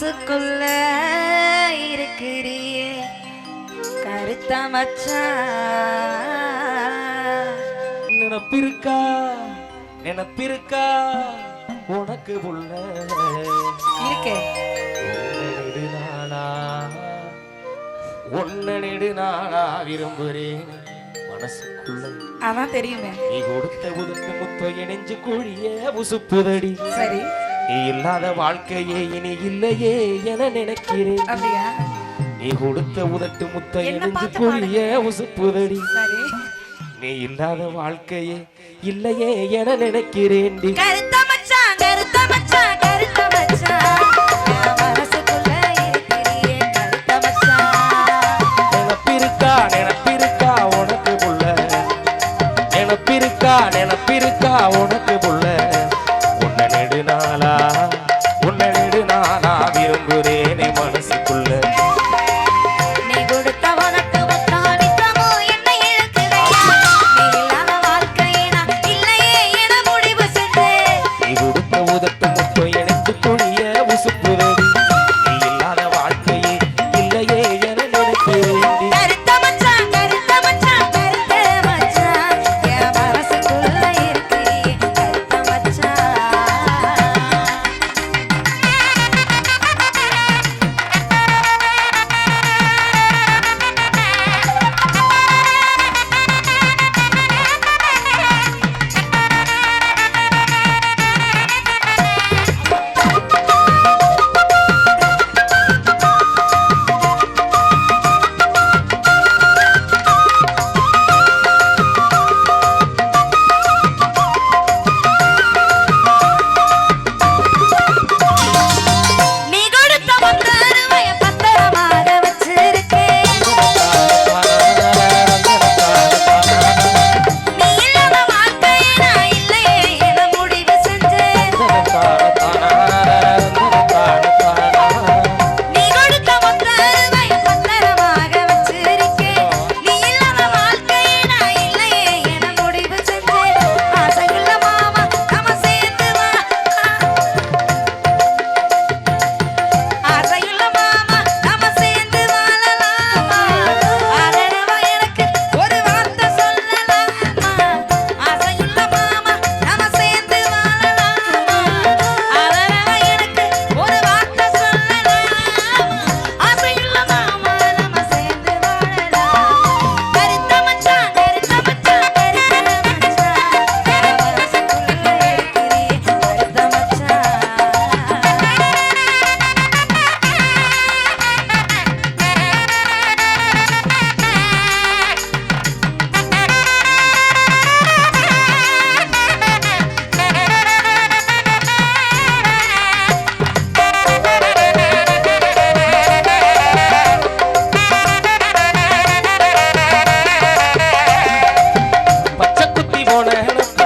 மனசுக்குள்ள இருக்கிறியே. கருத்த மச்சான் நினப்பிருக்கா? நினப்பிருக்கா? உனக்கு புள்ள இருக்கே. ஒன்னு நெடு நானா? விரும்புறேன். மனசுக்குள்ள. அதான் தெரியுமே. நீ கொடுத்த உதட்டு முத்த இணைஞ்சு குழிய உசுப்புதடி. சரி. நீ இல்லாத வாழ்க்கையே இனி இல்லையே என நினைக்கிறேன். அப்படியா? நீ கொடுத்த உதட்டு முத்த இணைஞ்சு குழிய உசுப்புதடி. நீ இல்லாத வாழ்க்கையே இல்லையே என நினைக்கிறேன். கருத்த மச்சான் கருத்த மச்சான் கருத்த மச்சான். நினப்பிருக்கா உனக்கு புள்ள போன இனப்ப,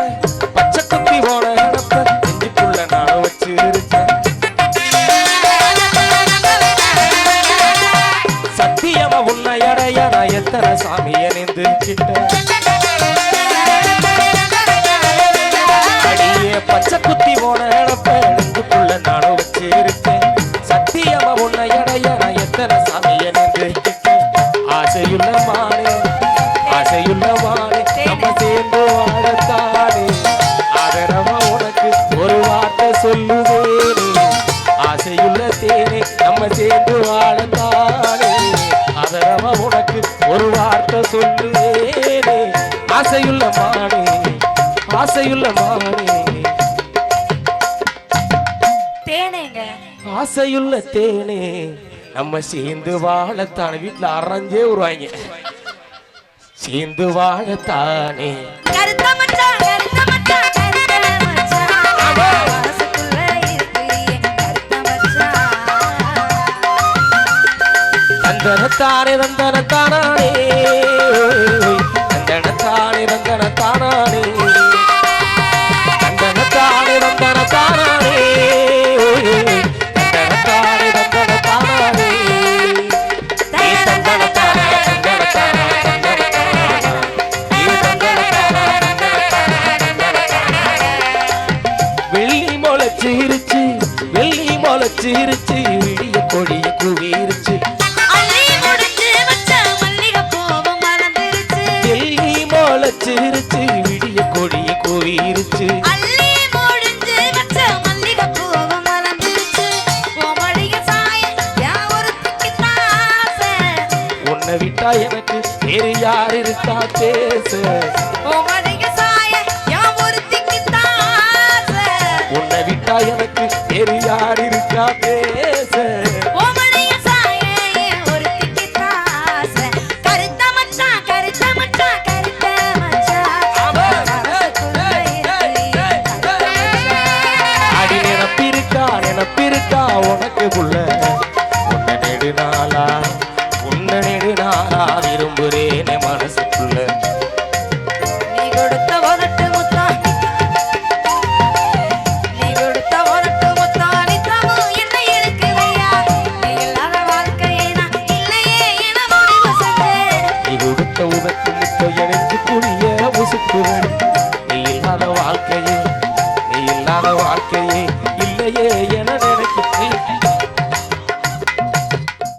பச்சை குத்தி போன இனப்ப, நெஞ்சுக்குள்ள நான் வச்சிருக்கேன். சத்தியமா உன்னை அடைய நான் எத்தனை சாமியை நின்றுக்கிட்டேன். அடியே பச்சை குத்தி போன இனப்ப, நெஞ்சுக்குள்ள நான் சத்தியமா உன்னை அடைய நான் எத்தனை சாமியை ஆசையுள்ள மா தேனே? நம்ம சேர்ந்து வாழத்தானே ஆதரவா உனக்கு ஒரு வார்த்தை சொல்லுவேனே. ஆசையுள்ள மானே ஆசையுள்ள மானே. தேனேங்க. ஆசையுள்ள தேனே. நம்ம சேர்ந்து வாழத்தானே வீட்டுல அரைஞ்சே வருவாங்க. சேர்ந்து வாழத்தானே கருத்த மச்சான். ரந்தனத்தானே ரந்தனத்தானே ரந்தனத்தானே ரந்தனத்தானே ரந்தனத்தானே ரந்தனத்தானே ரந்தனத்தானே ரந்தனத்தானே வெள்ளி மொளச்சிருச்சு வெள்ளி மொளச்சிருச்சு விடிய கொடிய குவிருச்சு. விட்டா எனக்கு வேறு யார் இருக்கா பேசு உன்னை விட்டா எனக்கு வேறு யார் இருக்கா பேசு உனக்கு உள்ள உனக்கு முத்தையணைந்து புரிய முசுக்குறேன் நீ இல்லாத வாழ்க்கையில்